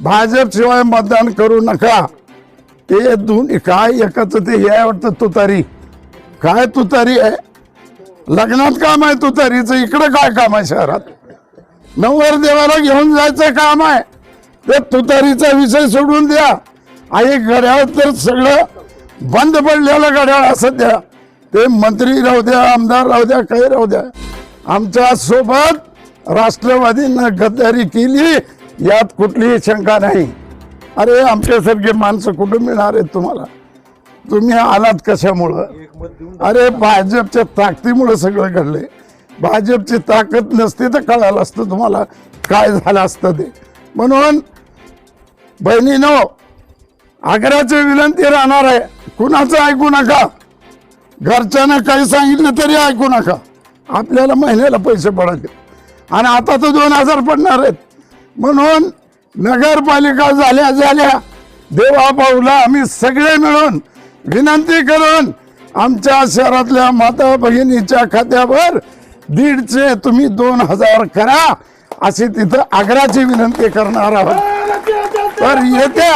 भाजप शिवाय मतदान करू नका. ते दोन्ही काय एकाचं ते हे वाटतं तुतारी. काय तुतारी आहे? लग्नात काम आहे तुतारीचं. इकडं काय काम आहे शहरात? नवर देवाला घेऊन जायचं काम आहे. ते तुतारीचा विषय सोडून द्या. आणि घड्याळ तर सगळं बंद पडलेलं घड्याळ असं द्या. ते मंत्री राहू द्या आमदार राहू द्या काही राहू द्या. आमच्यासोबत राष्ट्रवादीनं गद्दारी केली. यात कुठलीही शंका नाही. अरे आमच्यासारखे माणसं कुठून मिळणार आहेत तुम्हाला? तुम्ही आलात कशामुळं? अरे भाजपच्या ताकदीमुळं सगळं घडले भाजपची ताकद नसती तर कळालं असतं तुम्हाला काय झालं असतं ते. म्हणून बहिणीनो आग्र्याची विनंती राहणार आहे. कुणाचं ऐकू नका. घरच्यांना काही सांगितलं तरी ऐकू नका. आपल्याला महिन्याला पैसे पडायचे. आणि आता तर दोन हजार पडणार आहेत. म्हणून नगरपालिका झाल्या झाल्या. देवाभाऊला आम्ही सगळे मिळून विनंती करून आमच्या शहरातल्या माता भगिनीच्या खात्यावर दीडचे तुम्ही दोन हजार करा अशी तिथं आग्राची विनंती करणार आहोत. तर येत्या